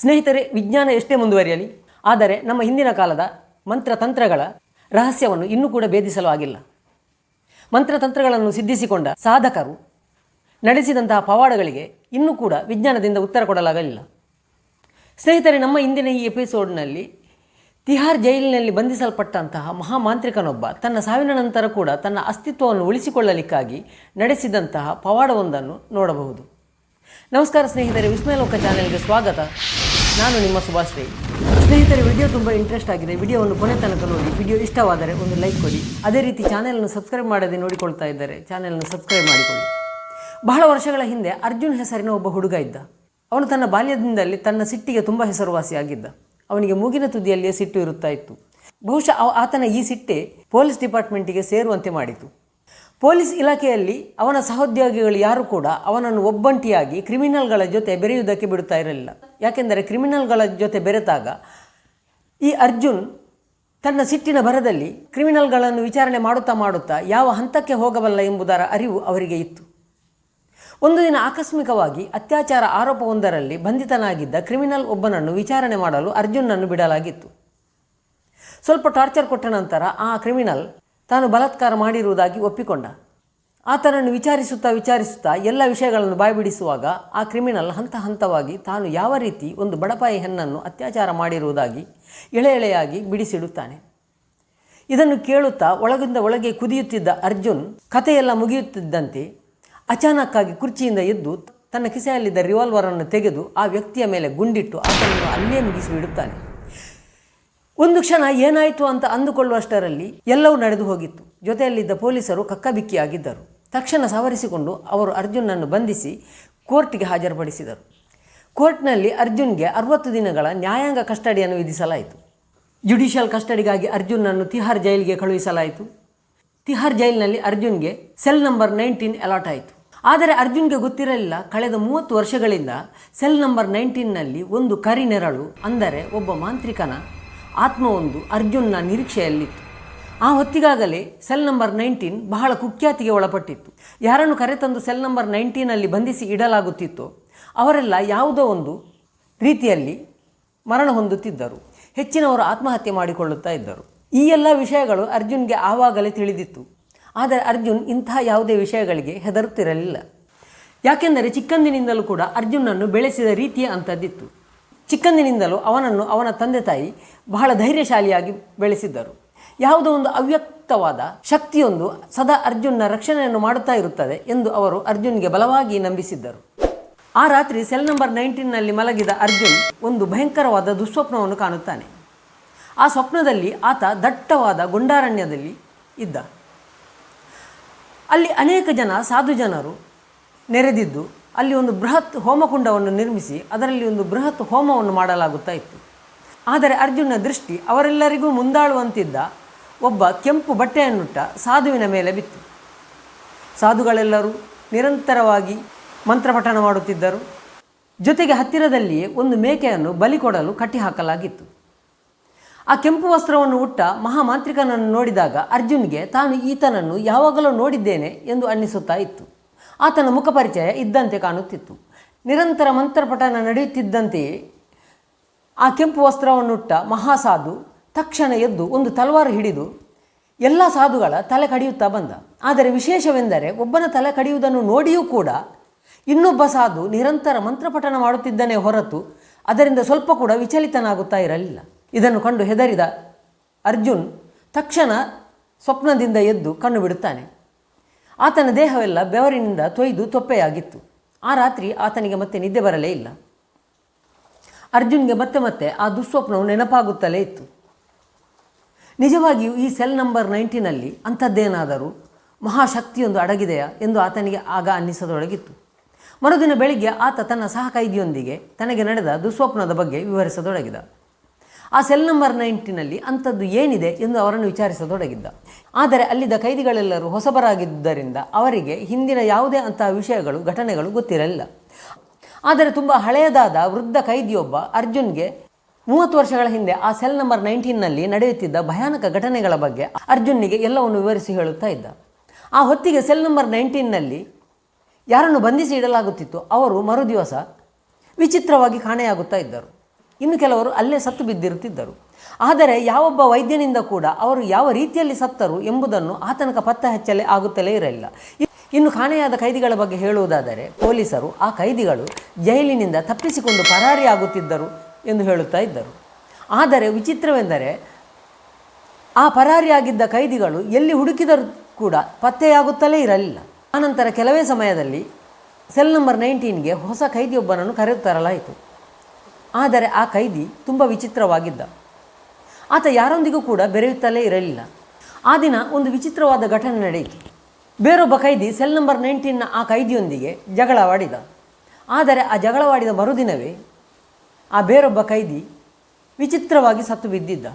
ಸ್ನೇಹಿತರೆ, ವಿಜ್ಞಾನ ಎಷ್ಟೇ ಮುಂದುವರಿಯಲಿ, ಆದರೆ ನಮ್ಮ ಹಿಂದಿನ ಕಾಲದ ಮಂತ್ರತಂತ್ರಗಳ ರಹಸ್ಯವನ್ನು ಇನ್ನೂ ಕೂಡ ಭೇದಿಸಲು ಆಗಿಲ್ಲ. ಮಂತ್ರತಂತ್ರಗಳನ್ನು ಸಿದ್ಧಿಸಿಕೊಂಡ ಸಾಧಕರು ನಡೆಸಿದಂತಹ ಪವಾಡಗಳಿಗೆ ಇನ್ನೂ ಕೂಡ ವಿಜ್ಞಾನದಿಂದ ಉತ್ತರ ಕೊಡಲಾಗಲಿಲ್ಲ. ಸ್ನೇಹಿತರೆ, ನಮ್ಮ ಇಂದಿನ ಈ ಎಪಿಸೋಡ್ನಲ್ಲಿ ತಿಹಾರ್ ಜೈಲಿನಲ್ಲಿ ಬಂಧಿಸಲ್ಪಟ್ಟಂತಹ ಮಹಾಮಾಂತ್ರಿಕನೊಬ್ಬ, ತನ್ನ ಸಾವಿನ ನಂತರ ಕೂಡ ತನ್ನ ಅಸ್ತಿತ್ವವನ್ನು ಉಳಿಸಿಕೊಳ್ಳಲಿಕ್ಕಾಗಿ ನಡೆಸಿದಂತಹ ಪವಾಡವೊಂದನ್ನು ನೋಡಬಹುದು. ನಮಸ್ಕಾರ ಸ್ನೇಹಿತರೆ, ವಿಸ್ಮಯ ಲೋಕ ಚಾನೆಲ್ಗೆ ಸ್ವಾಗತ. ನಾನು ನಿಮ್ಮ ಸುಭಾಷ್ ಸ್ನೇಹಿತರೆ, ವಿಡಿಯೋ ತುಂಬ ಇಂಟ್ರೆಸ್ಟ್ ಆಗಿದೆ. ವಿಡಿಯೋವನ್ನು ಕೊನೆ ತನಕ ನೋಡಿ. ವಿಡಿಯೋ ಇಷ್ಟವಾದರೆ ಒಂದು ಲೈಕ್ ಕೊಡಿ. ಅದೇ ರೀತಿ ಚಾನೆಲನ್ನು ಸಬ್ಸ್ಕ್ರೈಬ್ ಮಾಡದೆ ನೋಡಿಕೊಳ್ತಾ ಇದ್ದರೆ ಚಾನೆಲನ್ನು ಸಬ್ಸ್ಕ್ರೈಬ್ ಮಾಡಿಕೊಳ್ಳಿ. ಬಹಳ ವರ್ಷಗಳ ಹಿಂದೆ ಅರ್ಜುನ್ ಹೆಸರಿನ ಒಬ್ಬ ಹುಡುಗ ಇದ್ದ. ಅವನು ತನ್ನ ಬಾಲ್ಯದಿಂದಲೇ ತನ್ನ ಸಿಟ್ಟಿಗೆ ತುಂಬ ಹೆಸರುವಾಸಿಯಾಗಿದ್ದ ಅವನಿಗೆ ಮೂಗಿನ ತುದಿಯಲ್ಲಿಯೇ ಸಿಟ್ಟು ಇರುತ್ತಾ ಇತ್ತು. ಬಹುಶಃ ಆತನ ಈ ಸಿಟ್ಟೆ ಪೊಲೀಸ್ ಡಿಪಾರ್ಟ್ಮೆಂಟಿಗೆ ಸೇರುವಂತೆ ಮಾಡಿತು. ಪೊಲೀಸ್ ಇಲಾಖೆಯಲ್ಲಿ ಅವನ ಸಹೋದ್ಯೋಗಿಗಳು ಯಾರು ಕೂಡ ಅವನನ್ನು ಒಬ್ಬಂಟಿಯಾಗಿ ಕ್ರಿಮಿನಲ್ಗಳ ಜೊತೆ ಬೆರೆಯುವುದಕ್ಕೆ ಬಿಡುತ್ತಾ ಇರಲಿಲ್ಲ. ಯಾಕೆಂದರೆ ಕ್ರಿಮಿನಲ್ಗಳ ಜೊತೆ ಬೆರೆತಾಗ ಈ ಅರ್ಜುನ್ ತನ್ನ ಸಿಟ್ಟಿನ ಭರದಲ್ಲಿ ಕ್ರಿಮಿನಲ್ಗಳನ್ನು ವಿಚಾರಣೆ ಮಾಡುತ್ತಾ ಮಾಡುತ್ತಾ ಯಾವ ಹಂತಕ್ಕೆ ಹೋಗಬಲ್ಲ ಎಂಬುದರ ಅರಿವು ಅವರಿಗೆ ಇತ್ತು. ಒಂದು ದಿನ ಆಕಸ್ಮಿಕವಾಗಿ ಅತ್ಯಾಚಾರ ಆರೋಪವೊಂದರಲ್ಲಿ ಬಂಧಿತನಾಗಿದ್ದ ಕ್ರಿಮಿನಲ್ ಒಬ್ಬನನ್ನು ವಿಚಾರಣೆ ಮಾಡಲು ಅರ್ಜುನನ್ನು ಬಿಡಲಾಗಿತ್ತು. ಸ್ವಲ್ಪ ಟಾರ್ಚರ್ ಕೊಟ್ಟ ನಂತರ ಆ ಕ್ರಿಮಿನಲ್ ತಾನು ಬಲಾತ್ಕಾರ ಮಾಡಿರುವುದಾಗಿ ಒಪ್ಪಿಕೊಂಡ. ಆತನನ್ನು ವಿಚಾರಿಸುತ್ತಾ ವಿಚಾರಿಸುತ್ತಾ ಎಲ್ಲ ವಿಷಯಗಳನ್ನು ಬಾಯ್ಬಿಡಿಸುವಾಗ ಆ ಕ್ರಿಮಿನಲ್ ಹಂತ ಹಂತವಾಗಿ ತಾನು ಯಾವ ರೀತಿ ಒಂದು ಬಡಪಾಯಿ ಹೆಣ್ಣನ್ನು ಅತ್ಯಾಚಾರ ಮಾಡಿರುವುದಾಗಿ ಎಳೆ ಎಳೆಯಾಗಿ ಬಿಡಿಸಿಡುತ್ತಾನೆ. ಇದನ್ನು ಕೇಳುತ್ತಾ ಒಳಗಿಂದ ಒಳಗೆ ಕುದಿಯುತ್ತಿದ್ದ ಅರ್ಜುನ್ ಕಥೆಯೆಲ್ಲ ಮುಗಿಯುತ್ತಿದ್ದಂತೆ ಅಚಾನಕ್ಕಾಗಿ ಕುರ್ಚಿಯಿಂದ ಎದ್ದು ತನ್ನ ಕಿಸೆಯಲ್ಲಿದ್ದ ರಿವಾಲ್ವರನ್ನು ತೆಗೆದು ಆ ವ್ಯಕ್ತಿಯ ಮೇಲೆ ಗುಂಡಿಟ್ಟು ಆತನನ್ನು ಅಲ್ಲೇ ಮುಗಿಸಿ ಬಿಡುತ್ತಾನೆ ಒಂದು ಕ್ಷಣ ಏನಾಯಿತು ಅಂತ ಅಂದುಕೊಳ್ಳುವಷ್ಟರಲ್ಲಿ ಎಲ್ಲವೂ ನಡೆದು ಹೋಗಿತ್ತು. ಜೊತೆಯಲ್ಲಿದ್ದ ಪೊಲೀಸರು ಕಕ್ಕಬಿಕ್ಕಿಯಾಗಿದ್ದರು. ತಕ್ಷಣ ಸವರಿಸಿಕೊಂಡು ಅವರು ಅರ್ಜುನನ್ನು ಬಂಧಿಸಿ ಕೋರ್ಟ್ಗೆ ಹಾಜರುಪಡಿಸಿದರು. ಕೋರ್ಟ್ನಲ್ಲಿ ಅರ್ಜುನ್ಗೆ ಅರವತ್ತು ದಿನಗಳ ನ್ಯಾಯಾಂಗ ಕಸ್ಟಡಿಯನ್ನು ವಿಧಿಸಲಾಯಿತು. ಜುಡಿಷಿಯಲ್ ಕಸ್ಟಡಿಗಾಗಿ ಅರ್ಜುನನ್ನು ತಿಹಾರ್ ಜೈಲಿಗೆ ಕಳುಹಿಸಲಾಯಿತು. ತಿಹಾರ್ ಜೈಲಿನಲ್ಲಿ ಅರ್ಜುನ್ಗೆ ಸೆಲ್ ನಂಬರ್ ನೈನ್ಟೀನ್ ಅಲಾಟ್ ಆಯಿತು. ಆದರೆ ಅರ್ಜುನ್ಗೆ ಗೊತ್ತಿರಲಿಲ್ಲ, ಕಳೆದ ಮೂವತ್ತು ವರ್ಷಗಳಿಂದ ಸೆಲ್ ನಂಬರ್ ನೈನ್ಟೀನ್ನಲ್ಲಿ ಒಂದು ಕರಿ ನೆರಳು, ಅಂದರೆ ಒಬ್ಬ ಮಾಂತ್ರಿಕನ ಆತ್ಮವೊಂದು ಅರ್ಜುನ್ನ ನಿರೀಕ್ಷೆಯಲ್ಲಿತ್ತು. ಆ ಹೊತ್ತಿಗಾಗಲೇ ಸೆಲ್ ನಂಬರ್ ನೈನ್ಟೀನ್ ಬಹಳ ಕುಖ್ಯಾತಿಗೆ ಒಳಪಟ್ಟಿತ್ತು. ಯಾರನ್ನು ಕರೆತಂದು ಸೆಲ್ ನಂಬರ್ ನೈನ್ಟೀನಲ್ಲಿ ಬಂಧಿಸಿ ಇಡಲಾಗುತ್ತಿತ್ತೋ ಅವರೆಲ್ಲ ಯಾವುದೋ ಒಂದು ರೀತಿಯಲ್ಲಿ ಮರಣ ಹೊಂದುತ್ತಿದ್ದರು. ಹೆಚ್ಚಿನವರು ಆತ್ಮಹತ್ಯೆ ಮಾಡಿಕೊಳ್ಳುತ್ತಾ ಇದ್ದರು. ಈ ಎಲ್ಲ ವಿಷಯಗಳು ಅರ್ಜುನ್ಗೆ ಆವಾಗಲೇ ತಿಳಿದಿತ್ತು. ಆದರೆ ಅರ್ಜುನ್ ಇಂತಹ ಯಾವುದೇ ವಿಷಯಗಳಿಗೆ ಹೆದರುತ್ತಿರಲಿಲ್ಲ. ಯಾಕೆಂದರೆ ಚಿಕ್ಕಂದಿನಿಂದಲೂ ಕೂಡ ಅರ್ಜುನನ್ನು ಬೆಳೆಸಿದ ರೀತಿಯ ಅಂಥದ್ದಿತ್ತು. ಚಿಕ್ಕಂದಿನಿಂದಲೂ ಅವನನ್ನು ಅವನ ತಂದೆ ತಾಯಿ ಬಹಳ ಧೈರ್ಯಶಾಲಿಯಾಗಿ ಬೆಳೆಸಿದ್ದರು. ಯಾವುದೋ ಒಂದು ಅವ್ಯಕ್ತವಾದ ಶಕ್ತಿಯೊಂದು ಸದಾ ಅರ್ಜುನ್ನ ರಕ್ಷಣೆಯನ್ನು ಮಾಡುತ್ತಾ ಇರುತ್ತದೆ ಎಂದು ಅವರು ಅರ್ಜುನ್ಗೆ ಬಲವಾಗಿ ನಂಬಿಸಿದ್ದರು. ಆ ರಾತ್ರಿ ಸೆಲ್ ನಂಬರ್ ನೈನ್ಟೀನ್ನಲ್ಲಿ ಮಲಗಿದ ಅರ್ಜುನ್ ಒಂದು ಭಯಂಕರವಾದ ದುಸ್ವಪ್ನವನ್ನು ಕಾಣುತ್ತಾನೆ. ಆ ಸ್ವಪ್ನದಲ್ಲಿ ಆತ ದಟ್ಟವಾದ ಗುಂಡಾರಣ್ಯದಲ್ಲಿ ಇದ್ದ. ಅಲ್ಲಿ ಅನೇಕ ಜನ ಸಾಧು ಜನರು ನೆರೆದಿದ್ದು ಅಲ್ಲಿ ಒಂದು ಬೃಹತ್ ಹೋಮಕುಂಡವನ್ನು ನಿರ್ಮಿಸಿ ಅದರಲ್ಲಿ ಒಂದು ಬೃಹತ್ ಹೋಮವನ್ನು ಮಾಡಲಾಗುತ್ತಾ ಇತ್ತು. ಆದರೆ ಅರ್ಜುನನ ದೃಷ್ಟಿ ಅವರೆಲ್ಲರಿಗೂ ಮುಂದಾಳುವಂತಿದ್ದ ಒಬ್ಬ ಕೆಂಪು ಬಟ್ಟೆಯನ್ನುಟ್ಟ ಸಾಧುವಿನ ಮೇಲೆ ಬಿತ್ತು. ಸಾಧುಗಳೆಲ್ಲರೂ ನಿರಂತರವಾಗಿ ಮಂತ್ರಪಠಣ ಮಾಡುತ್ತಿದ್ದರು. ಜೊತೆಗೆ ಹತ್ತಿರದಲ್ಲಿಯೇ ಒಂದು ಮೇಕೆಯನ್ನು ಬಲಿ ಕೊಡಲು ಕಟ್ಟಿಹಾಕಲಾಗಿತ್ತು ಆ ಕೆಂಪು ವಸ್ತ್ರವನ್ನು ಉಟ್ಟ ಮಹಾಮಾಂತ್ರಿಕನನ್ನು ನೋಡಿದಾಗ ಅರ್ಜುನ್ಗೆ ತಾನು ಈತನನ್ನು ಯಾವಾಗಲೂ ನೋಡಿದ್ದೇನೆ ಎಂದು ಅನ್ನಿಸುತ್ತಾ ಇತ್ತು. ಆತನ ಮುಖಪರಿಚಯ ಇದ್ದಂತೆ ಕಾಣುತ್ತಿತ್ತು. ನಿರಂತರ ಮಂತ್ರಪಠನ ನಡೆಯುತ್ತಿದ್ದಂತೆಯೇ ಆ ಕೆಂಪು ವಸ್ತ್ರವನ್ನುಟ್ಟ ಮಹಾಸಾಧು ತಕ್ಷಣ ಎದ್ದು ಒಂದು ತಲವಾರು ಹಿಡಿದು ಎಲ್ಲ ಸಾಧುಗಳ ತಲೆ ಕಡಿಯುತ್ತಾ ಬಂದ. ಆದರೆ ವಿಶೇಷವೆಂದರೆ ಒಬ್ಬನ ತಲೆ ಕಡಿಯುವುದನ್ನು ನೋಡಿಯೂ ಕೂಡ ಇನ್ನೊಬ್ಬ ಸಾಧು ನಿರಂತರ ಮಂತ್ರಪಠನ ಮಾಡುತ್ತಿದ್ದನೇ ಹೊರತು ಅದರಿಂದ ಸ್ವಲ್ಪ ಕೂಡ ವಿಚಲಿತನಾಗುತ್ತಾ ಇರಲಿಲ್ಲ. ಇದನ್ನು ಕಂಡು ಹೆದರಿದ ಅರ್ಜುನ್ ತಕ್ಷಣ ಸ್ವಪ್ನದಿಂದ ಎದ್ದು ಕಣ್ಣು ಬಿಡುತ್ತಾನೆ. ಆತನ ದೇಹವೆಲ್ಲ ಬೆವರಿನಿಂದ ತೊಯ್ದು ತೊಪ್ಪೆಯಾಗಿತ್ತು. ಆ ರಾತ್ರಿ ಆತನಿಗೆ ಮತ್ತೆ ನಿದ್ದೆ ಬರಲೇ ಇಲ್ಲ. ಅರ್ಜುನ್ಗೆ ಮತ್ತೆ ಮತ್ತೆ ಆ ದುಸ್ವಪ್ನವು ನೆನಪಾಗುತ್ತಲೇ ಇತ್ತು. ನಿಜವಾಗಿಯೂ ಈ ಸೆಲ್ ನಂಬರ್ ನೈನ್ಟೀನಲ್ಲಿ ಅಂಥದ್ದೇನಾದರೂ ಮಹಾಶಕ್ತಿಯೊಂದು ಅಡಗಿದೆಯಾ ಎಂದು ಆತನಿಗೆ ಆಗ ಅನ್ನಿಸತೊಡಗಿತ್ತು. ಮರುದಿನ ಬೆಳಿಗ್ಗೆ ಆತ ತನ್ನ ಸಹಕೈದಿಯೊಂದಿಗೆ ತನಗೆ ನಡೆದ ದುಸ್ವಪ್ನದ ಬಗ್ಗೆ ವಿವರಿಸತೊಡಗಿದ. ಆ ಸೆಲ್ ನಂಬರ್ ನೈಂಟಿನಲ್ಲಿ ಅಂಥದ್ದು ಏನಿದೆ ಎಂದು ಅವರನ್ನು ವಿಚಾರಿಸತೊಡಗಿದ್ದ. ಆದರೆ ಅಲ್ಲಿದ್ದ ಕೈದಿಗಳೆಲ್ಲರೂ ಹೊಸಬರಾಗಿದ್ದರಿಂದ ಅವರಿಗೆ ಹಿಂದಿನ ಯಾವುದೇ ಅಂತಹ ವಿಷಯಗಳು, ಘಟನೆಗಳು ಗೊತ್ತಿರಲಿಲ್ಲ. ಆದರೆ ತುಂಬ ಹಳೆಯದಾದ ವೃದ್ಧ ಕೈದಿಯೊಬ್ಬ ಅರ್ಜುನ್ಗೆ ಮೂವತ್ತು ವರ್ಷಗಳ ಹಿಂದೆ ಆ ಸೆಲ್ ನಂಬರ್ ನೈನ್ಟೀನ್ನಲ್ಲಿ ನಡೆಯುತ್ತಿದ್ದ ಭಯಾನಕ ಘಟನೆಗಳ ಬಗ್ಗೆ ಅರ್ಜುನ್ನಿಗೆ ಎಲ್ಲವನ್ನು ವಿವರಿಸಿ ಹೇಳುತ್ತಾ ಇದ್ದ. ಆ ಹೊತ್ತಿಗೆ ಸೆಲ್ ನಂಬರ್ ನೈನ್ಟೀನ್ನಲ್ಲಿ ಯಾರನ್ನು ಬಂಧಿಸಿ ಇಡಲಾಗುತ್ತಿತ್ತು ಅವರು ಮರುದಿವಸ ವಿಚಿತ್ರವಾಗಿ ಕಾಣೆಯಾಗುತ್ತಾ ಇದ್ದರು. ಇನ್ನು ಕೆಲವರು ಅಲ್ಲೇ ಸತ್ತು ಬಿದ್ದಿರುತ್ತಿದ್ದರು. ಆದರೆ ಯಾವೊಬ್ಬ ವೈದ್ಯನಿಂದ ಕೂಡ ಅವರು ಯಾವ ರೀತಿಯಲ್ಲಿ ಸತ್ತರು ಎಂಬುದನ್ನು ಆತನಕ ಪತ್ತೆ ಹಚ್ಚಲೇ ಆಗುತ್ತಲೇ ಇರಲಿಲ್ಲ. ಇನ್ನು ಕಾಣೆಯಾದ ಕೈದಿಗಳ ಬಗ್ಗೆ ಹೇಳುವುದಾದರೆ ಪೊಲೀಸರು ಆ ಕೈದಿಗಳು ಜೈಲಿನಿಂದ ತಪ್ಪಿಸಿಕೊಂಡು ಪರಾರಿಯಾಗುತ್ತಿದ್ದರು ಎಂದು ಹೇಳುತ್ತಾ ಇದ್ದರು. ಆದರೆ ವಿಚಿತ್ರವೆಂದರೆ ಆ ಪರಾರಿಯಾಗಿದ್ದ ಕೈದಿಗಳು ಎಲ್ಲಿ ಹುಡುಕಿದರೂ ಕೂಡ ಪತ್ತೆಯಾಗುತ್ತಲೇ ಇರಲಿಲ್ಲ. ಆನಂತರ ಕೆಲವೇ ಸಮಯದಲ್ಲಿ ಸೆಲ್ ನಂಬರ್ ನೈನ್ಟೀನ್ಗೆ ಹೊಸ ಕೈದಿಯೊಬ್ಬನನ್ನು ಕರೆತರಲಾಯಿತು. ಆದರೆ ಆ ಕೈದಿ ತುಂಬ ವಿಚಿತ್ರವಾಗಿದ್ದ. ಆತ ಯಾರೊಂದಿಗೂ ಕೂಡ ಬೆರೆಯುತ್ತಲೇ ಇರಲಿಲ್ಲ. ಆ ದಿನ ಒಂದು ವಿಚಿತ್ರವಾದ ಘಟನೆ ನಡೆಯಿತು. ಬೇರೊಬ್ಬ ಕೈದಿ ಸೆಲ್ ನಂಬರ್ ನೈನ್ಟೀನ್ನ ಆ ಕೈದಿಯೊಂದಿಗೆ ಜಗಳವಾಡಿದ. ಆದರೆ ಆ ಜಗಳವಾಡಿದ ಮರುದಿನವೇ ಆ ಬೇರೊಬ್ಬ ಕೈದಿ ವಿಚಿತ್ರವಾಗಿ ಸತ್ತು ಬಿದ್ದಿದ್ದ.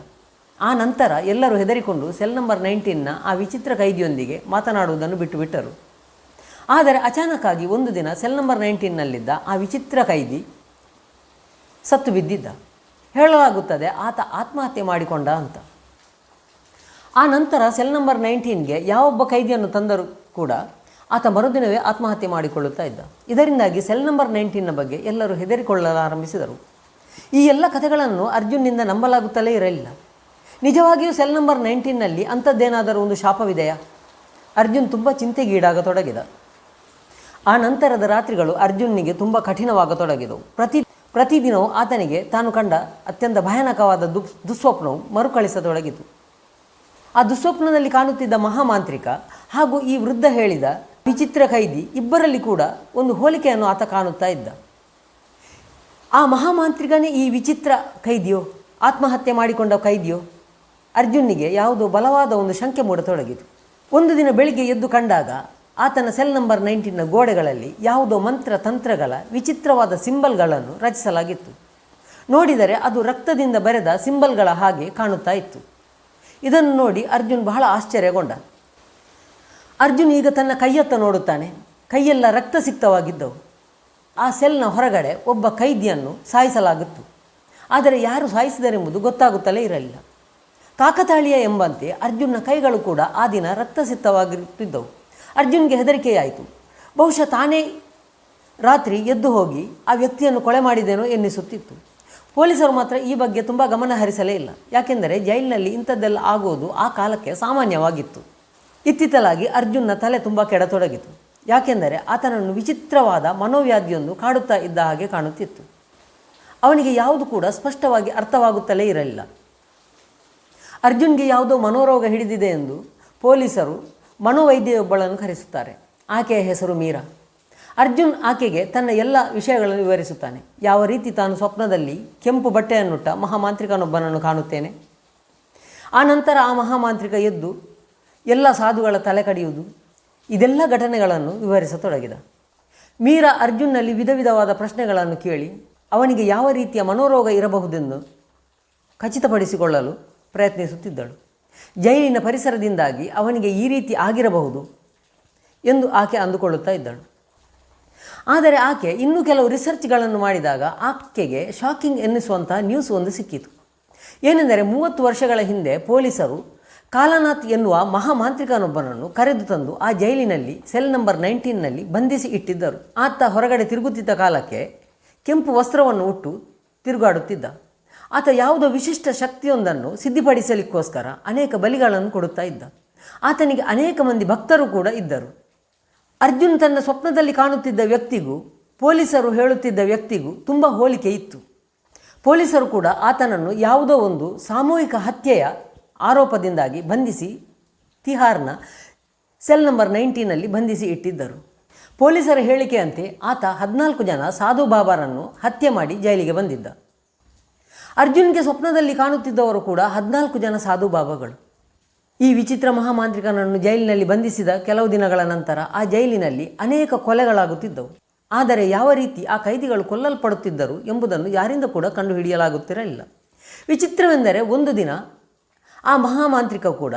ಆ ನಂತರ ಎಲ್ಲರೂ ಹೆದರಿಕೊಂಡು ಸೆಲ್ ನಂಬರ್ ನೈನ್ಟೀನ್ನ ಆ ವಿಚಿತ್ರ ಕೈದಿಯೊಂದಿಗೆ ಮಾತನಾಡುವುದನ್ನು ಬಿಟ್ಟುಬಿಟ್ಟರು. ಆದರೆ ಅಚಾನಕ್ಕಾಗಿ ಒಂದು ದಿನ ಸೆಲ್ ನಂಬರ್ ನೈನ್ಟೀನ್ನಲ್ಲಿದ್ದ ಆ ವಿಚಿತ್ರ ಕೈದಿ ಸತ್ತು ಬಿದ್ದಿದ್ದ. ಹೇಳಲಾಗುತ್ತದೆ, ಆತ ಆತ್ಮಹತ್ಯೆ ಮಾಡಿಕೊಂಡ ಅಂತ. ಆ ನಂತರ ಸೆಲ್ ನಂಬರ್ ನೈನ್ಟೀನ್ಗೆ ಯಾವೊಬ್ಬ ಕೈದಿಯನ್ನು ತಂದರೂ ಕೂಡ ಆತ ಮರುದಿನವೇ ಆತ್ಮಹತ್ಯೆ ಮಾಡಿಕೊಳ್ಳುತ್ತಾ ಇದ್ದ. ಇದರಿಂದಾಗಿ ಸೆಲ್ ನಂಬರ್ ನೈನ್ಟೀನ್ನ ಬಗ್ಗೆ ಎಲ್ಲರೂ ಹೆದರಿಕೊಳ್ಳಲಾರಂಭಿಸಿದರು. ಈ ಎಲ್ಲ ಕಥೆಗಳನ್ನು ಅರ್ಜುನ್ನಿಂದ ನಂಬಲಾಗುತ್ತಲೇ ಇರಲಿಲ್ಲ. ನಿಜವಾಗಿಯೂ ಸೆಲ್ ನಂಬರ್ ನೈನ್ಟೀನ್ನಲ್ಲಿ ಅಂಥದ್ದೇನಾದರೂ ಒಂದು ಶಾಪವಿದೆಯಾ? ಅರ್ಜುನ್ ತುಂಬ ಚಿಂತೆಗೀಡಾಗತೊಡಗಿದ ಆ ನಂತರದ ರಾತ್ರಿಗಳು ಅರ್ಜುನ್ನಿಗೆ ತುಂಬ ಕಠಿಣವಾಗತೊಡಗಿದವು ಪ್ರತಿ ಪ್ರತಿದಿನವೂ ಆತನಿಗೆ ತಾನು ಕಂಡ ಅತ್ಯಂತ ಭಯಾನಕವಾದ ದು ದುಸ್ವಪ್ನವು ಮರುಕಳಿಸತೊಡಗಿತು. ಆ ದುಸ್ವಪ್ನದಲ್ಲಿ ಕಾಣುತ್ತಿದ್ದ ಮಹಾಮಾಂತ್ರಿಕ ಹಾಗೂ ಈ ವೃದ್ಧ ಹೇಳಿದ ವಿಚಿತ್ರ ಖೈದಿ ಇಬ್ಬರಲ್ಲಿ ಕೂಡ ಒಂದು ಹೋಲಿಕೆಯನ್ನು ಆತ ಕಾಣುತ್ತಾ ಇದ್ದ. ಆ ಮಹಾಮಾಂತ್ರಿಕನೇ ಈ ವಿಚಿತ್ರ ಖೈದಿಯೋ, ಆತ್ಮಹತ್ಯೆ ಮಾಡಿಕೊಂಡ ಖೈದಿಯೋ, ಅರ್ಜುನ್ನಿಗೆ ಯಾವುದೋ ಬಲವಾದ ಒಂದು ಶಂಕೆ ಮೂಡತೊಡಗಿತು. ಒಂದು ದಿನ ಬೆಳಿಗ್ಗೆ ಎದ್ದು ಕಂಡಾಗ ಆತನ ಸೆಲ್ ನಂಬರ್ ನೈನ್ಟೀನ್ನ ಗೋಡೆಗಳಲ್ಲಿ ಯಾವುದೋ ಮಂತ್ರ ತಂತ್ರಗಳ ವಿಚಿತ್ರವಾದ ಸಿಂಬಲ್ಗಳನ್ನು ರಚಿಸಲಾಗಿತ್ತು. ನೋಡಿದರೆ ಅದು ರಕ್ತದಿಂದ ಬರೆದ ಸಿಂಬಲ್ಗಳ ಹಾಗೆ ಕಾಣುತ್ತಾ ಇತ್ತು. ಇದನ್ನು ನೋಡಿ ಅರ್ಜುನ್ ಬಹಳ ಆಶ್ಚರ್ಯಗೊಂಡ. ಅರ್ಜುನ್ ಈಗ ತನ್ನ ಕೈಯತ್ತ ನೋಡುತ್ತಾನೆ. ಕೈಯೆಲ್ಲ ರಕ್ತಸಿಕ್ತವಾಗಿದ್ದವು. ಆ ಸೆಲ್ನ ಹೊರಗಡೆ ಒಬ್ಬ ಕೈದಿಯನ್ನು ಸಾಯಿಸಲಾಗಿತ್ತು. ಆದರೆ ಯಾರು ಸಾಯಿಸಿದರೆಂಬುದು ಗೊತ್ತಾಗುತ್ತಲೇ ಇರಲಿಲ್ಲ. ಕಾಕತಾಳೀಯ ಎಂಬಂತೆ ಅರ್ಜುನ್ನ ಕೈಗಳು ಕೂಡ ಆ ದಿನ ರಕ್ತಸಿಕ್ತವಾಗಿರುತ್ತಿದ್ದವು. ಅರ್ಜುನ್ಗೆ ಹೆದರಿಕೆಯಾಯಿತು. ಬಹುಶಃ ತಾನೇ ರಾತ್ರಿ ಎದ್ದು ಹೋಗಿ ಆ ವ್ಯಕ್ತಿಯನ್ನು ಕೊಳೆ ಮಾಡಿದೇನೋ ಎನ್ನಿಸುತ್ತಿತ್ತು. ಪೊಲೀಸರು ಮಾತ್ರ ಈ ಬಗ್ಗೆ ತುಂಬ ಗಮನ ಹರಿಸಲೇ ಇಲ್ಲ. ಯಾಕೆಂದರೆ ಜೈಲಿನಲ್ಲಿ ಇಂಥದ್ದೆಲ್ಲ ಆಗೋದು ಆ ಕಾಲಕ್ಕೆ ಸಾಮಾನ್ಯವಾಗಿತ್ತು. ಇತ್ತಿತ್ತಲಾಗಿ ಅರ್ಜುನ್ನ ತಲೆ ತುಂಬ ಕೆಡತೊಡಗಿತು. ಯಾಕೆಂದರೆ ಆತನನ್ನು ವಿಚಿತ್ರವಾದ ಮನೋವ್ಯಾಧಿಯೊಂದು ಕಾಡುತ್ತಾ ಇದ್ದ ಹಾಗೆ ಕಾಣುತ್ತಿತ್ತು. ಅವನಿಗೆ ಯಾವುದು ಕೂಡ ಸ್ಪಷ್ಟವಾಗಿ ಅರ್ಥವಾಗುತ್ತಲೇ ಇರಲಿಲ್ಲ. ಅರ್ಜುನ್ಗೆ ಯಾವುದೋ ಮನೋರೋಗ ಹಿಡಿದಿದೆ ಎಂದು ಪೊಲೀಸರು ಮನೋವೈದ್ಯೆಯೊಬ್ಬಳನ್ನು ಕರೆಸುತ್ತಾರೆ. ಆಕೆಯ ಹೆಸರು ಮೀರಾ. ಅರ್ಜುನ್ ಆಕೆಗೆ ತನ್ನ ಎಲ್ಲ ವಿಷಯಗಳನ್ನು ವಿವರಿಸುತ್ತಾನೆ. ಯಾವ ರೀತಿ ತಾನು ಸ್ವಪ್ನದಲ್ಲಿ ಕೆಂಪು ಬಟ್ಟೆಯನ್ನುಟ್ಟ ಮಹಾಮಾಂತ್ರಿಕನೊಬ್ಬನನ್ನು ಕಾಣುತ್ತೇನೆ? ಆ ನಂತರ ಆ ಮಹಾಮಾಂತ್ರಿಕ ಎದ್ದು ಎಲ್ಲ ಸಾಧುಗಳ ತಲೆ ಕಡಿಯುವುದು, ಇದೆಲ್ಲ ಘಟನೆಗಳನ್ನು ವಿವರಿಸತೊಡಗಿದ. ಮೀರಾ ಅರ್ಜುನ್ನಲ್ಲಿ ವಿಧ ವಿಧವಾದ ಪ್ರಶ್ನೆಗಳನ್ನು ಕೇಳಿ, ಅವನಿಗೆ ಯಾವ ರೀತಿಯ ಮನೋರೋಗ ಇರಬಹುದೆಂದು ಖಚಿತಪಡಿಸಿಕೊಳ್ಳಲು ಪ್ರಯತ್ನಿಸುತ್ತಿದ್ದಳು. ಜೈಲಿನ ಪರಿಸರದಿಂದಾಗಿ ಅವನಿಗೆ ಈ ರೀತಿ ಆಗಿರಬಹುದು ಎಂದು ಆಕೆ ಅಂದುಕೊಳ್ಳುತ್ತಾ ಇದ್ದಳು. ಆದರೆ ಆಕೆ ಇನ್ನೂ ಕೆಲವು ರಿಸರ್ಚ್ಗಳನ್ನು ಮಾಡಿದಾಗ ಆಕೆಗೆ ಶಾಕಿಂಗ್ ಎನ್ನಿಸುವಂತಹ ನ್ಯೂಸ್ ಒಂದು ಸಿಕ್ಕಿತು. ಏನೆಂದರೆ ಮೂವತ್ತು ವರ್ಷಗಳ ಹಿಂದೆ ಪೊಲೀಸರು ಕಾಲನಾಥ್ ಎನ್ನುವ ಮಹಾಮಾಂತ್ರಿಕನೊಬ್ಬನನ್ನು ಕರೆದು ತಂದು ಆ ಜೈಲಿನಲ್ಲಿ ಸೆಲ್ ನಂಬರ್ ನೈನ್ಟೀನ್ನಲ್ಲಿ ಬಂಧಿಸಿ ಇಟ್ಟಿದ್ದರು. ಆತ ಹೊರಗಡೆ ತಿರುಗುತ್ತಿದ್ದ ಕಾಲಕ್ಕೆ ಕೆಂಪು ವಸ್ತ್ರವನ್ನು ಉಟ್ಟು ತಿರುಗಾಡುತ್ತಿದ್ದ. ಆತ ಯಾವುದೋ ವಿಶಿಷ್ಟ ಶಕ್ತಿಯೊಂದನ್ನು ಸಿದ್ಧಿಪಡಿಸಲಿಕ್ಕೋಸ್ಕರ ಅನೇಕ ಬಲಿಗಳನ್ನು ಕೊಡುತ್ತಾ ಇದ್ದ. ಆತನಿಗೆ ಅನೇಕ ಮಂದಿ ಭಕ್ತರು ಕೂಡ ಇದ್ದರು. ಅರ್ಜುನ್ ತನ್ನ ಸ್ವಪ್ನದಲ್ಲಿ ಕಾಣುತ್ತಿದ್ದ ವ್ಯಕ್ತಿಗೂ, ಪೊಲೀಸರು ಹೇಳುತ್ತಿದ್ದ ವ್ಯಕ್ತಿಗೂ ತುಂಬ ಹೋಲಿಕೆ ಇತ್ತು. ಪೊಲೀಸರು ಕೂಡ ಆತನನ್ನು ಯಾವುದೋ ಒಂದು ಸಾಮೂಹಿಕ ಹತ್ಯೆಯ ಆರೋಪದಿಂದಾಗಿ ಬಂಧಿಸಿ, ತಿಹಾರ್ನ ಸೆಲ್ ನಂಬರ್ ನೈನ್ಟೀನಲ್ಲಿ ಬಂಧಿಸಿ ಇಟ್ಟಿದ್ದರು. ಪೊಲೀಸರ ಹೇಳಿಕೆಯಂತೆ ಆತ ಹದಿನಾಲ್ಕು ಜನ ಸಾಧು ಬಾಬಾರನ್ನು ಹತ್ಯೆ ಮಾಡಿ ಜೈಲಿಗೆ ಬಂದಿದ್ದ. ಅರ್ಜುನ್ಗೆ ಸ್ವಪ್ನದಲ್ಲಿ ಕಾಣುತ್ತಿದ್ದವರು ಕೂಡ ಹದಿನಾಲ್ಕು ಜನ ಸಾಧು ಬಾಬಾಗಳು. ಈ ವಿಚಿತ್ರ ಮಹಾಮಾಂತ್ರಿಕನನ್ನು ಜೈಲಿನಲ್ಲಿ ಬಂಧಿಸಿದ ಕೆಲವು ದಿನಗಳ ನಂತರ ಆ ಜೈಲಿನಲ್ಲಿ ಅನೇಕ ಕೊಲೆಗಳಾಗುತ್ತಿದ್ದವು. ಆದರೆ ಯಾವ ರೀತಿ ಆ ಕೈದಿಗಳು ಕೊಲ್ಲಲ್ಪಡುತ್ತಿದ್ದರು ಎಂಬುದನ್ನು ಯಾರಿಂದ ಕೂಡ ಕಂಡುಹಿಡಿಯಲಾಗುತ್ತಿರಲಿಲ್ಲ. ವಿಚಿತ್ರವೆಂದರೆ ಒಂದು ದಿನ ಆ ಮಹಾಮಾಂತ್ರಿಕ ಕೂಡ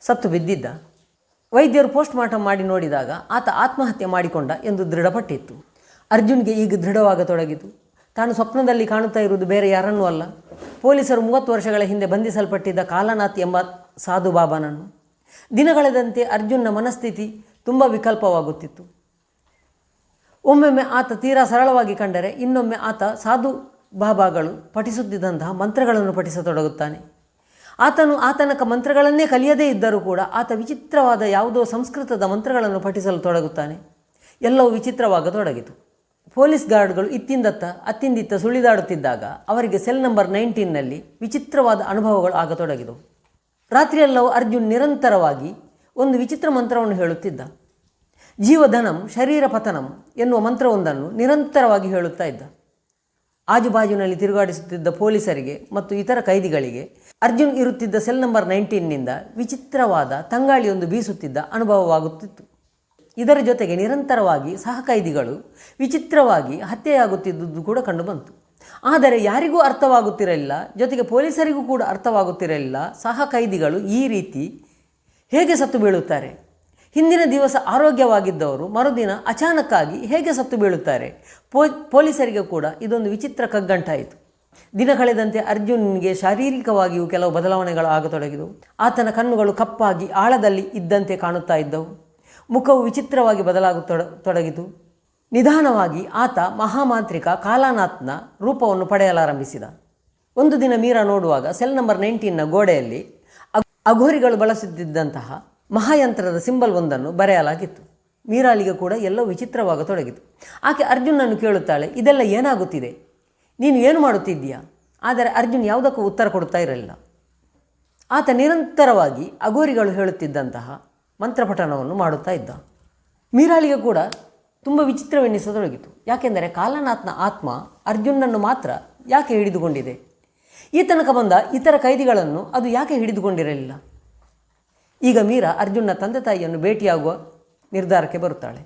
ಸತ್ತು ಬಿದ್ದಿದ್ದ. ವೈದ್ಯರು ಪೋಸ್ಟ್ ಮಾರ್ಟಮ್ ಮಾಡಿ ನೋಡಿದಾಗ ಆತ ಆತ್ಮಹತ್ಯೆ ಮಾಡಿಕೊಂಡ ಎಂದು ದೃಢಪಟ್ಟಿತ್ತು. ಅರ್ಜುನ್ಗೆ ಈಗ ದೃಢವಾಗತೊಡಗಿತು. ತಾನು ಸ್ವಪ್ನದಲ್ಲಿ ಕಾಣುತ್ತಾ ಇರುವುದು ಬೇರೆ ಯಾರನ್ನೂ ಅಲ್ಲ. ಪೊಲೀಸರು ಮೂವತ್ತು ವರ್ಷಗಳ ಹಿಂದೆ ಬಂಧಿಸಲ್ಪಟ್ಟಿದ್ದ ಕಾಲನಾಥ್ ಎಂಬ ಸಾಧು ಬಾಬಾನನ್ನು. ದಿನಗಳೆದಂತೆ ಅರ್ಜುನ್ನ ಮನಸ್ಥಿತಿ ತುಂಬ ವಿಕಲ್ಪವಾಗುತ್ತಿತ್ತು. ಒಮ್ಮೊಮ್ಮೆ ಆತ ತೀರಾ ಸರಳವಾಗಿ ಕಂಡರೆ ಇನ್ನೊಮ್ಮೆ ಆತ ಸಾಧು ಬಾಬಾಗಳು ಪಠಿಸುತ್ತಿದ್ದಂತಹ ಮಂತ್ರಗಳನ್ನು ಪಠಿಸತೊಡಗುತ್ತಾನೆ. ಆತನು ಆತನಕ ಮಂತ್ರಗಳನ್ನೇ ಕಲಿಯದೇ ಇದ್ದರೂ ಕೂಡ ಆತ ವಿಚಿತ್ರವಾದ ಯಾವುದೋ ಸಂಸ್ಕೃತದ ಮಂತ್ರಗಳನ್ನು ಪಠಿಸಲು ತೊಡಗುತ್ತಾನೆ. ಎಲ್ಲವೂ ವಿಚಿತ್ರವಾಗತೊಡಗಿತು. ಪೊಲೀಸ್ ಗಾರ್ಡ್ಗಳು ಇತ್ತಿಂದತ್ತ ಅತ್ತಿಂದಿತ್ತ ಸುಳಿದಾಡುತ್ತಿದ್ದಾಗ ಅವರಿಗೆ ಸೆಲ್ ನಂಬರ್ ನೈನ್ಟೀನ್ನಲ್ಲಿ ವಿಚಿತ್ರವಾದ ಅನುಭವಗಳು ಆಗತೊಡಗಿದವು. ರಾತ್ರಿಯೆಲ್ಲವೂ ಅರ್ಜುನ್ ನಿರಂತರವಾಗಿ ಒಂದು ವಿಚಿತ್ರ ಮಂತ್ರವನ್ನು ಹೇಳುತ್ತಿದ್ದ. ಜೀವಧನಂ ಶರೀರ ಪತನಂ ಎನ್ನುವ ಮಂತ್ರವೊಂದನ್ನು ನಿರಂತರವಾಗಿ ಹೇಳುತ್ತಾ ಇದ್ದ. ಆಜುಬಾಜುನಲ್ಲಿ ತಿರುಗಾಡಿಸುತ್ತಿದ್ದ ಪೊಲೀಸರಿಗೆ ಮತ್ತು ಇತರ ಕೈದಿಗಳಿಗೆ ಅರ್ಜುನ್ ಇರುತ್ತಿದ್ದ ಸೆಲ್ ನಂಬರ್ ನೈನ್ಟೀನ್ನಿಂದ ವಿಚಿತ್ರವಾದ ತಂಗಾಳಿಯೊಂದು ಬೀಸುತ್ತಿದ್ದ ಅನುಭವವಾಗುತ್ತಿತ್ತು. ಇದರ ಜೊತೆಗೆ ನಿರಂತರವಾಗಿ ಸಹ ಕೈದಿಗಳು ವಿಚಿತ್ರವಾಗಿ ಹತ್ಯೆಯಾಗುತ್ತಿದ್ದುದು ಕೂಡ ಕಂಡುಬಂತು ಆದರೆ ಯಾರಿಗೂ ಅರ್ಥವಾಗುತ್ತಿರಲಿಲ್ಲ, ಜೊತೆಗೆ ಪೊಲೀಸರಿಗೂ ಕೂಡ ಅರ್ಥವಾಗುತ್ತಿರಲಿಲ್ಲ ಸಹ ಕೈದಿಗಳು ಈ ರೀತಿ ಹೇಗೆ ಸತ್ತು ಬೀಳುತ್ತಾರೆ. ಹಿಂದಿನ ದಿವಸ ಆರೋಗ್ಯವಾಗಿದ್ದವರು ಮರುದಿನ ಅಚಾನಕ್ಕಾಗಿ ಹೇಗೆ ಸತ್ತು ಬೀಳುತ್ತಾರೆ. ಪೋ, ಪೊಲೀಸರಿಗೆ ಕೂಡ ಇದೊಂದು ವಿಚಿತ್ರ ಕಗ್ಗಂಟಾಯಿತು. ದಿನ ಕಳೆದಂತೆ ಅರ್ಜುನ್ಗೆ ಶಾರೀರಿಕವಾಗಿಯೂ ಕೆಲವು ಬದಲಾವಣೆಗಳು ಆಗತೊಡಗಿದವು. ಆತನ ಕಣ್ಣುಗಳು ಕಪ್ಪಾಗಿ ಆಳದಲ್ಲಿ ಇದ್ದಂತೆ ಕಾಣುತ್ತಾ ಇದ್ದವು. ಮುಖವು ವಿಚಿತ್ರವಾಗಿ ಬದಲಾಗ ತೊಡಗಿತು. ನಿಧಾನವಾಗಿ ಆತ ಮಹಾಮಾಂತ್ರಿಕ ಕಾಲಾನಾಥ್ನ ರೂಪವನ್ನು ಪಡೆಯಲಾರಂಭಿಸಿದ. ಒಂದು ದಿನ ಮೀರಾ ನೋಡುವಾಗ ಸೆಲ್ ನಂಬರ್ ನೈನ್ಟೀನ್ನ ಗೋಡೆಯಲ್ಲಿ ಅಘೋರಿಗಳು ಬಳಸುತ್ತಿದ್ದಂತಹ ಮಹಾಯಂತ್ರದ ಸಿಂಬಲ್ ಒಂದನ್ನು ಬರೆಯಲಾಗಿತ್ತು. ಮೀರಾಳಿಗೆ ಕೂಡ ಎಲ್ಲೋ ವಿಚಿತ್ರವಾಗತೊಡಗಿತು ಆಕೆ ಅರ್ಜುನನ್ನು ಕೇಳುತ್ತಾಳೆ, ಇದೆಲ್ಲ ಏನಾಗುತ್ತಿದೆ? ನೀನು ಏನು ಮಾಡುತ್ತಿದ್ದೀಯಾ? ಆದರೆ ಅರ್ಜುನ್ ಯಾವುದಕ್ಕೂ ಉತ್ತರ ಕೊಡುತ್ತಾ ಇರಲಿಲ್ಲ. ಆತ ನಿರಂತರವಾಗಿ ಅಘೋರಿಗಳು ಹೇಳುತ್ತಿದ್ದಂತಹ ಮಂತ್ರಪಠಣವನ್ನು ಮಾಡುತ್ತಾ ಇದ್ದ. ಮೀರಾಳಿಗೆ ಕೂಡ ತುಂಬ ವಿಚಿತ್ರವೆನ್ನಿಸತೊಡಗಿತು. ಯಾಕೆಂದರೆ ಕಾಲನಾಥ್ನ ಆತ್ಮ ಅರ್ಜುನನ್ನು ಮಾತ್ರ ಯಾಕೆ ಹಿಡಿದುಕೊಂಡಿದೆ? ಈ ತನಕ ಬಂದ ಇತರ ಕೈದಿಗಳನ್ನು ಅದು ಯಾಕೆ ಹಿಡಿದುಕೊಂಡಿರಲಿಲ್ಲ? ಈಗ ಮೀರಾ ಅರ್ಜುನ ತಂದೆ ತಾಯಿಯನ್ನು ಭೇಟಿಯಾಗುವ ನಿರ್ಧಾರಕ್ಕೆ ಬರುತ್ತಾಳೆ.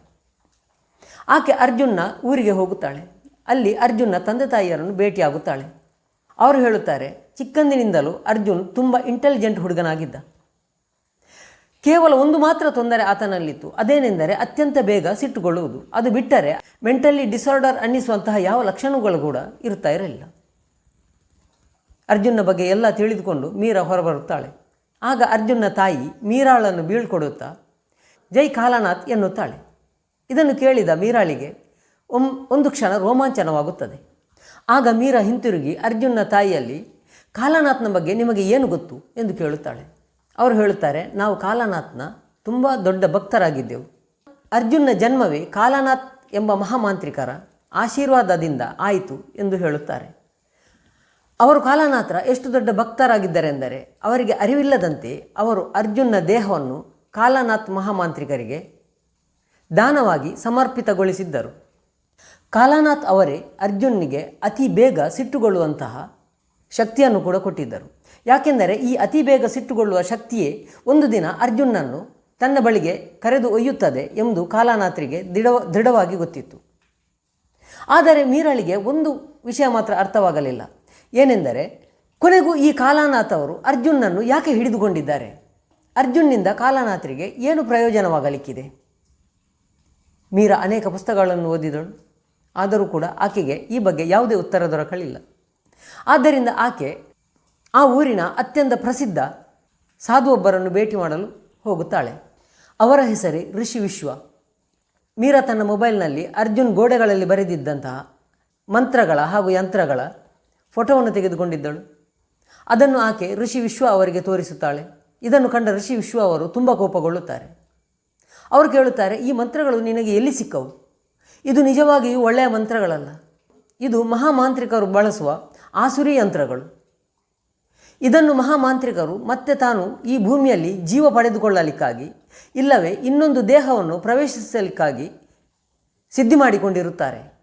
ಆಕೆ ಅರ್ಜುನ್ನ ಊರಿಗೆ ಹೋಗುತ್ತಾಳೆ. ಅಲ್ಲಿ ಅರ್ಜುನ ತಂದೆ ತಾಯಿಯರನ್ನು ಭೇಟಿಯಾಗುತ್ತಾಳೆ. ಅವರು ಹೇಳುತ್ತಾರೆ, ಚಿಕ್ಕಂದಿನಿಂದಲೂ ಅರ್ಜುನ್ ತುಂಬ ಇಂಟೆಲಿಜೆಂಟ್ ಹುಡುಗನಾಗಿದ್ದ. ಕೇವಲ ಒಂದು ಮಾತ್ರ ತೊಂದರೆ ಆತನಲ್ಲಿತ್ತು. ಅದೇನೆಂದರೆ ಅತ್ಯಂತ ಬೇಗ ಸಿಟ್ಟುಗೊಳ್ಳುವುದು ಅದು ಬಿಟ್ಟರೆ ಮೆಂಟಲಿ ಡಿಸಾರ್ಡರ್ ಅನ್ನಿಸುವಂತಹ ಯಾವ ಲಕ್ಷಣಗಳು ಕೂಡ ಇರ್ತಾ ಇರಲಿಲ್ಲ. ಅರ್ಜುನ್ನ ಬಗ್ಗೆ ಎಲ್ಲ ತಿಳಿದುಕೊಂಡು ಮೀರಾ ಹೊರಬರುತ್ತಾಳೆ. ಆಗ ಅರ್ಜುನ್ನ ತಾಯಿ ಮೀರಾಳನ್ನು ಬೀಳ್ಕೊಡುತ್ತಾ, ಜೈ ಕಾಲನಾಥ್ ಎನ್ನುತ್ತಾಳೆ. ಇದನ್ನು ಕೇಳಿದ ಮೀರಾಳಿಗೆ ಒಂದು ಕ್ಷಣ ರೋಮಾಂಚನವಾಗುತ್ತದೆ. ಆಗ ಮೀರಾ ಹಿಂತಿರುಗಿ ಅರ್ಜುನ್ನ ತಾಯಿಯಲ್ಲಿ, ಕಾಲನಾಥ್ನ ಬಗ್ಗೆ ನಿಮಗೆ ಏನು ಗೊತ್ತು? ಎಂದು ಕೇಳುತ್ತಾಳೆ. ಅವರು ಹೇಳುತ್ತಾರೆ, ನಾವು ಕಾಲನಾಥ್ನ ತುಂಬ ದೊಡ್ಡ ಭಕ್ತರಾಗಿದ್ದೆವು. ಅರ್ಜುನ್ನ ಜನ್ಮವೇ ಕಾಲನಾಥ್ ಎಂಬ ಮಹಾಮಾಂತ್ರಿಕರ ಆಶೀರ್ವಾದದಿಂದ ಆಯಿತು ಎಂದು ಹೇಳುತ್ತಾರೆ. ಅವರು ಕಾಲನಾಥರ ಎಷ್ಟು ದೊಡ್ಡ ಭಕ್ತರಾಗಿದ್ದರೆಂದರೆ, ಅವರಿಗೆ ಅರಿವಿಲ್ಲದಂತೆ ಅವರು ಅರ್ಜುನ್ನ ದೇಹವನ್ನು ಕಾಲನಾಥ್ ಮಹಾಮಾಂತ್ರಿಕರಿಗೆ ದಾನವಾಗಿ ಸಮರ್ಪಿತಗೊಳಿಸಿದ್ದರು. ಕಾಲನಾಥ್ ಅವರೇ ಅರ್ಜುನ್ನಿಗೆ ಅತಿ ಬೇಗ ಸಿಟ್ಟುಗೊಳ್ಳುವಂತಹ ಶಕ್ತಿಯನ್ನು ಕೂಡ ಕೊಟ್ಟಿದ್ದರು. ಯಾಕೆಂದರೆ ಈ ಅತಿ ಬೇಗ ಸಿಟ್ಟುಗೊಳ್ಳುವ ಶಕ್ತಿಯೇ ಒಂದು ದಿನ ಅರ್ಜುನನ್ನು ತನ್ನ ಬಳಿಗೆ ಕರೆದು ಒಯ್ಯುತ್ತದೆ ಎಂದು ಕಾಲಾನಾತ್ರಿಗೆ ದೃಢ ದೃಢವಾಗಿ ಗೊತ್ತಿತ್ತು. ಆದರೆ ಮೀರಳಿಗೆ ಒಂದು ವಿಷಯ ಮಾತ್ರ ಅರ್ಥವಾಗಲಿಲ್ಲ. ಏನೆಂದರೆ, ಕೊನೆಗೂ ಈ ಕಾಲಾನಾಥ ಅವರು ಅರ್ಜುನನ್ನು ಯಾಕೆ ಹಿಡಿದುಕೊಂಡಿದ್ದಾರೆ? ಅರ್ಜುನ್ನಿಂದ ಕಾಲಾನಾಥರಿಗೆ ಏನು ಪ್ರಯೋಜನವಾಗಲಿಕ್ಕಿದೆ? ಮೀರಾ ಅನೇಕ ಪುಸ್ತಕಗಳನ್ನು ಓದಿದಳು. ಆದರೂ ಕೂಡ ಆಕೆಗೆ ಈ ಬಗ್ಗೆ ಯಾವುದೇ ಉತ್ತರ ದೊರಕಲಿಲ್ಲ. ಆದ್ದರಿಂದ ಆಕೆ ಆ ಊರಿನ ಅತ್ಯಂತ ಪ್ರಸಿದ್ಧ ಸಾಧುವೊಬ್ಬರನ್ನು ಭೇಟಿ ಮಾಡಲು ಹೋಗುತ್ತಾಳೆ. ಅವರ ಹೆಸರೇ ಋಷಿ ವಿಶ್ವ. ಮೀರಾ ತನ್ನ ಮೊಬೈಲ್ನಲ್ಲಿ ಅರ್ಜುನ್ ಗೋಡೆಗಳಲ್ಲಿ ಬರೆದಿದ್ದಂತಹ ಮಂತ್ರಗಳ ಹಾಗೂ ಯಂತ್ರಗಳ ಫೋಟೋವನ್ನು ತೆಗೆದುಕೊಂಡಿದ್ದಳು. ಅದನ್ನು ಆಕೆ ಋಷಿ ವಿಶ್ವ ಅವರಿಗೆ ತೋರಿಸುತ್ತಾಳೆ. ಇದನ್ನು ಕಂಡ ಋಷಿ ವಿಶ್ವ ಅವರು ತುಂಬ ಕೋಪಗೊಳ್ಳುತ್ತಾರೆ. ಅವರು ಕೇಳುತ್ತಾರೆ, ಈ ಮಂತ್ರಗಳು ನಿನಗೆ ಎಲ್ಲಿ ಸಿಕ್ಕವು? ಇದು ನಿಜವಾಗಿಯೂ ಒಳ್ಳೆಯ ಮಂತ್ರಗಳಲ್ಲ. ಇದು ಮಹಾಮಾಂತ್ರಿಕರು ಬಳಸುವ ಆಸುರಿ ಯಂತ್ರಗಳು. ಇದನ್ನು ಮಹಾಮಾಂತ್ರಿಕರು ಮತ್ತೆ ತಾನು ಈ ಭೂಮಿಯಲ್ಲಿ ಜೀವ ಪಡೆದುಕೊಳ್ಳಲಿಕ್ಕಾಗಿ, ಇಲ್ಲವೇ ಇನ್ನೊಂದು ದೇಹವನ್ನು ಪ್ರವೇಶಿಸಲಿಕ್ಕಾಗಿ ಸಿದ್ಧಿ ಮಾಡಿಕೊಂಡಿರುತ್ತಾರೆ.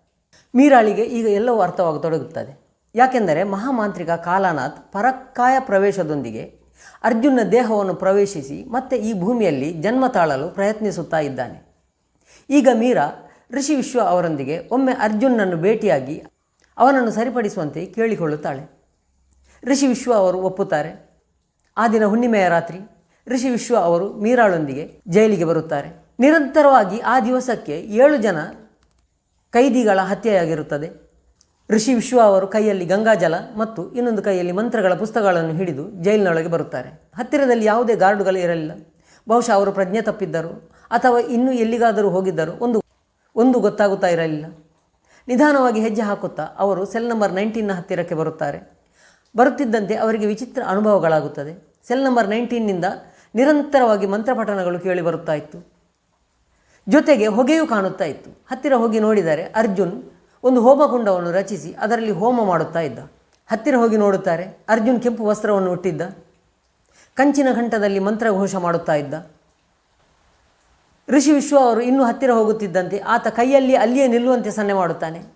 ಮೀರಾಳಿಗೆ ಈಗ ಎಲ್ಲವೂ ಅರ್ಥವಾಗತೊಡಗುತ್ತದೆ ಯಾಕೆಂದರೆ ಮಹಾಮಾಂತ್ರಿಕ ಕಾಲಾನಾಥ್ ಪರಕ್ಕಾಯ ಪ್ರವೇಶದೊಂದಿಗೆ ಅರ್ಜುನ ದೇಹವನ್ನು ಪ್ರವೇಶಿಸಿ ಮತ್ತೆ ಈ ಭೂಮಿಯಲ್ಲಿ ಜನ್ಮ ತಾಳಲು ಪ್ರಯತ್ನಿಸುತ್ತಾ ಇದ್ದಾನೆ. ಈಗ ಮೀರಾ ಋಷಿ ವಿಶ್ವ ಅವರೊಂದಿಗೆ ಒಮ್ಮೆ ಅರ್ಜುನನ್ನು ಭೇಟಿಯಾಗಿ ಅವನನ್ನು ಸರಿಪಡಿಸುವಂತೆ ಕೇಳಿಕೊಳ್ಳುತ್ತಾಳೆ. ಋಷಿ ವಿಶ್ವ ಅವರು ಒಪ್ಪುತ್ತಾರೆ. ಆ ದಿನ ಹುಣ್ಣಿಮೆಯ ರಾತ್ರಿ ಋಷಿ ವಿಶ್ವ ಅವರು ಮೀರಾಳೊಂದಿಗೆ ಜೈಲಿಗೆ ಬರುತ್ತಾರೆ. ನಿರಂತರವಾಗಿ ಆ ದಿವಸಕ್ಕೆ ಏಳು ಜನ ಕೈದಿಗಳ ಹತ್ಯೆಯಾಗಿರುತ್ತದೆ. ಋಷಿ ವಿಶ್ವ ಅವರು ಕೈಯಲ್ಲಿ ಗಂಗಾಜಲ ಮತ್ತು ಇನ್ನೊಂದು ಕೈಯಲ್ಲಿ ಮಂತ್ರಗಳ ಪುಸ್ತಕಗಳನ್ನು ಹಿಡಿದು ಜೈಲಿನೊಳಗೆ ಬರುತ್ತಾರೆ. ಹತ್ತಿರದಲ್ಲಿ ಯಾವುದೇ ಗಾರ್ಡುಗಳು ಇರಲಿಲ್ಲ. ಬಹುಶಃ ಅವರು ಪ್ರಜ್ಞೆ ತಪ್ಪಿದ್ದರು ಅಥವಾ ಇನ್ನೂ ಎಲ್ಲಿಗಾದರೂ ಹೋಗಿದ್ದರು. ಒಂದು ಒಂದು ಗೊತ್ತಾಗುತ್ತಾ ಇರಲಿಲ್ಲ. ನಿಧಾನವಾಗಿ ಹೆಜ್ಜೆ ಹಾಕುತ್ತಾ ಅವರು ಸೆಲ್ ನಂಬರ್ ನೈನ್ಟೀನ್ನ ಹತ್ತಿರಕ್ಕೆ ಬರುತ್ತಾರೆ. ಬರುತ್ತಿದ್ದಂತೆ ಅವರಿಗೆ ವಿಚಿತ್ರ ಅನುಭವಗಳಾಗುತ್ತದೆ. ಸೆಲ್ ನಂಬರ್ ನೈನ್ಟೀನ್ನಿಂದ ನಿರಂತರವಾಗಿ ಮಂತ್ರಪಠಣಗಳು ಕೇಳಿ ಬರುತ್ತಾ ಇತ್ತು. ಜೊತೆಗೆ ಹೊಗೆಯೂ ಕಾಣುತ್ತಾ ಇತ್ತು. ಹತ್ತಿರ ಹೋಗಿ ನೋಡಿದರೆ ಅರ್ಜುನ್ ಒಂದು ಹೋಮಕುಂಡವನ್ನು ರಚಿಸಿ ಅದರಲ್ಲಿ ಹೋಮ ಮಾಡುತ್ತಾ ಇದ್ದ. ಹತ್ತಿರ ಹೋಗಿ ನೋಡುತ್ತಾರೆ ಅರ್ಜುನ್ ಕೆಂಪು ವಸ್ತ್ರವನ್ನು ಹುಟ್ಟಿದ್ದ ಕಂಚಿನ ಘಂಟದಲ್ಲಿ ಮಂತ್ರಘೋಷ ಮಾಡುತ್ತಾ ಇದ್ದ. ಋಷಿ ವಿಶ್ವ ಅವರು ಇನ್ನೂ ಹತ್ತಿರ ಹೋಗುತ್ತಿದ್ದಂತೆ ಆತ ಕೈಯಲ್ಲಿ ಅಲ್ಲಿಯೇ ನಿಲ್ಲುವಂತೆ ಸನ್ನೆ ಮಾಡುತ್ತಾನೆ.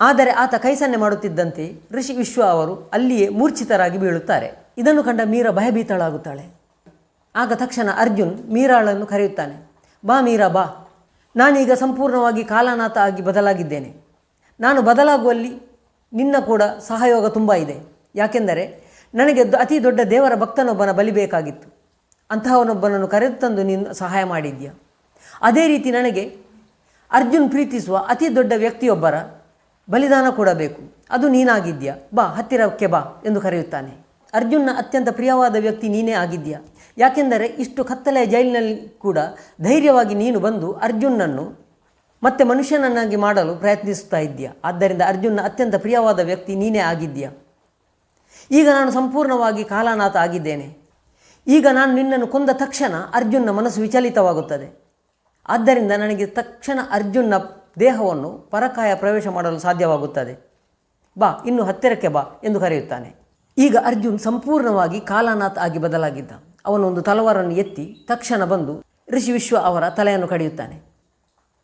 ಆದರೆ ಆತ ಕೈಸನ್ನೆ ಮಾಡುತ್ತಿದ್ದಂತೆ ಋಷಿ ವಿಶ್ವ ಅವರು ಅಲ್ಲಿಯೇ ಮೂರ್ಛಿತರಾಗಿ ಬೀಳುತ್ತಾರೆ. ಇದನ್ನು ಕಂಡ ಮೀರಾ ಭಯಭೀತಳಾಗುತ್ತಾಳೆ. ಆಗ ತಕ್ಷಣ ಅರ್ಜುನ್ ಮೀರಾಳನ್ನು ಕರೆಯುತ್ತಾನೆ, ಬಾ ಮೀರಾ, ಬಾ. ನಾನೀಗ ಸಂಪೂರ್ಣವಾಗಿ ಕಾಲಾನಾಥ ಆಗಿ ಬದಲಾಗಿದ್ದೇನೆ. ನಾನು ಬದಲಾಗುವಲ್ಲಿ ನಿನ್ನ ಕೂಡ ಸಹಯೋಗ ತುಂಬ ಇದೆ. ಯಾಕೆಂದರೆ ನನಗೆ ಅತಿ ದೊಡ್ಡ ದೇವರ ಭಕ್ತನೊಬ್ಬನ ಬಲಿಬೇಕಾಗಿತ್ತು ಅಂತಹವನೊಬ್ಬನನ್ನು ಕರೆದು ತಂದು ನೀನು ಸಹಾಯ ಮಾಡಿದ್ಯಾ ಅದೇ ರೀತಿ ನನಗೆ ಅರ್ಜುನ್ ಪ್ರೀತಿಸುವ ಅತಿ ದೊಡ್ಡ ವ್ಯಕ್ತಿಯೊಬ್ಬರ ಬಲಿದಾನ ಕೊಡಬೇಕು. ಅದು ನೀನಾಗಿದ್ಯಾ ಬಾ, ಹತ್ತಿರಕ್ಕೆ ಬಾ ಎಂದು ಕರೆಯುತ್ತಾನೆ. ಅರ್ಜುನ್ನ ಅತ್ಯಂತ ಪ್ರಿಯವಾದ ವ್ಯಕ್ತಿ ನೀನೇ ಆಗಿದ್ಯಾ ಯಾಕೆಂದರೆ ಇಷ್ಟು ಕತ್ತಲೆಯ ಜೈಲಿನಲ್ಲಿ ಕೂಡ ಧೈರ್ಯವಾಗಿ ನೀನು ಬಂದು ಅರ್ಜುನನ್ನು ಮತ್ತೆ ಮನುಷ್ಯನನ್ನಾಗಿ ಮಾಡಲು ಪ್ರಯತ್ನಿಸುತ್ತಾ ಇದ್ದೀಯ. ಆದ್ದರಿಂದ ಅರ್ಜುನ್ನ ಅತ್ಯಂತ ಪ್ರಿಯವಾದ ವ್ಯಕ್ತಿ ನೀನೇ ಆಗಿದ್ಯಾ ಈಗ ನಾನು ಸಂಪೂರ್ಣವಾಗಿ ಕಾಲಾನಾಥ ಆಗಿದ್ದೇನೆ. ಈಗ ನಾನು ನಿನ್ನನ್ನು ಕೊಂದ ತಕ್ಷಣ ಅರ್ಜುನ್ನ ಮನಸ್ಸು ವಿಚಲಿತವಾಗುತ್ತದೆ. ಆದ್ದರಿಂದ ನನಗೆ ತಕ್ಷಣ ಅರ್ಜುನ್ನ ದೇಹವನ್ನು ಪರಕಾಯ ಪ್ರವೇಶ ಮಾಡಲು ಸಾಧ್ಯವಾಗುತ್ತದೆ. ಬಾ, ಇನ್ನು ಹತ್ತಿರಕ್ಕೆ ಬಾ ಎಂದು ಕರೆಯುತ್ತಾನೆ. ಈಗ ಅರ್ಜುನ್ ಸಂಪೂರ್ಣವಾಗಿ ಕಾಲಾನಾಥ್ ಆಗಿ ಬದಲಾಗಿದ್ದ. ಅವನೊಂದು ತಲವಾರನ್ನು ಎತ್ತಿ ತಕ್ಷಣ ಬಂದು ಋಷಿ ವಿಶ್ವ ಅವರ ತಲೆಯನ್ನು ಕಡಿಯುತ್ತಾನೆ.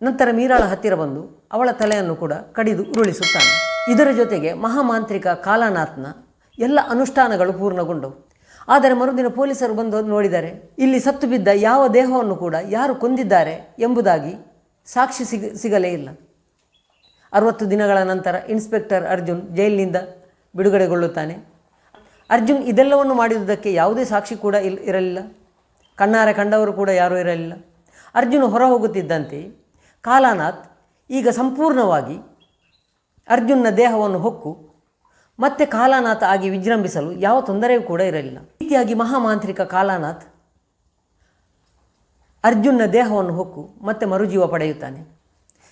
ನಂತರ ಮೀರಾಳ ಹತ್ತಿರ ಬಂದು ಅವಳ ತಲೆಯನ್ನು ಕೂಡ ಕಡಿದು ಉರುಳಿಸುತ್ತಾನೆ. ಇದರ ಜೊತೆಗೆ ಮಹಾಮಾಂತ್ರಿಕ ಕಾಲಾನಾಥ್ನ ಎಲ್ಲ ಅನುಷ್ಠಾನಗಳು ಪೂರ್ಣಗೊಂಡವು. ಆದರೆ ಮರುದಿನ ಪೊಲೀಸರು ಬಂದು ನೋಡಿದರೆ, ಇಲ್ಲಿ ಸತ್ತು ಬಿದ್ದ ಯಾವ ದೇಹವನ್ನು ಕೂಡ ಯಾರು ಕೊಂದಿದ್ದಾರೆ ಎಂಬುದಾಗಿ ಸಾಕ್ಷಿ ಸಿಗ, ಸಿಗಲೇ ಇಲ್ಲ. ಅರವತ್ತು ದಿನಗಳ ನಂತರ ಇನ್ಸ್ಪೆಕ್ಟರ್ ಅರ್ಜುನ್ ಜೈಲಿನಿಂದ ಬಿಡುಗಡೆಗೊಳ್ಳುತ್ತಾನೆ. ಅರ್ಜುನ್ ಇದೆಲ್ಲವನ್ನು ಮಾಡಿದುದಕ್ಕೆ ಯಾವುದೇ ಸಾಕ್ಷಿ ಕೂಡ ಇಲ್, ಇರಲಿಲ್ಲ. ಕಣ್ಣಾರೆ ಕಂಡವರು ಕೂಡ ಯಾರೂ ಇರಲಿಲ್ಲ. ಅರ್ಜುನ್ ಹೊರ ಹೋಗುತ್ತಿದ್ದಂತೆ ಕಾಲಾನಾಥ್ ಈಗ ಸಂಪೂರ್ಣವಾಗಿ ಅರ್ಜುನ್ನ ದೇಹವನ್ನು ಹೊಕ್ಕು, ಮತ್ತೆ ಕಾಲಾನಾಥ್ ಆಗಿ ವಿಜೃಂಭಿಸಲು ಯಾವ ತೊಂದರೆಯೂ ಕೂಡ ಇರಲಿಲ್ಲ. ರೀತಿಯಾಗಿ ಮಹಾಮಾಂತ್ರಿಕ ಕಾಲಾನಾಥ್ ಅರ್ಜುನ್ನ ದೇಹವನ್ನು ಹೊಕ್ಕು, ಮತ್ತೆ ಮರುಜೀವ ಪಡೆಯುತ್ತಾನೆ.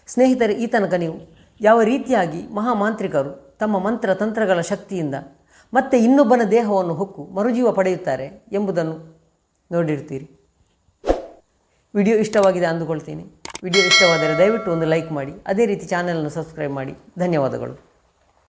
ಸ್ನೇಹಿತರೆ, ಈ ತನಕ ನೀವು ಯಾವ ರೀತಿಯಾಗಿ ಮಹಾಮಾಂತ್ರಿಕರು ತಮ್ಮ ಮಂತ್ರ ತಂತ್ರಗಳ ಶಕ್ತಿಯಿಂದ ಮತ್ತೆ ಇನ್ನೊಬ್ಬನ ದೇಹವನ್ನು ಹೊಕ್ಕು, ಮರುಜೀವ ಪಡೆಯುತ್ತಾರೆ ಎಂಬುದನ್ನು ನೋಡಿರ್ತೀರಿ ವಿಡಿಯೋ ಇಷ್ಟವಾಗಿದೆ ಅಂದುಕೊಳ್ತೀನಿ. ವಿಡಿಯೋ ಇಷ್ಟವಾದರೆ ದಯವಿಟ್ಟು ಒಂದು ಲೈಕ್ ಮಾಡಿ, ಅದೇ ರೀತಿ ಚಾನಲನ್ನು ಸಬ್ಸ್ಕ್ರೈಬ್ ಮಾಡಿ. ಧನ್ಯವಾದಗಳು.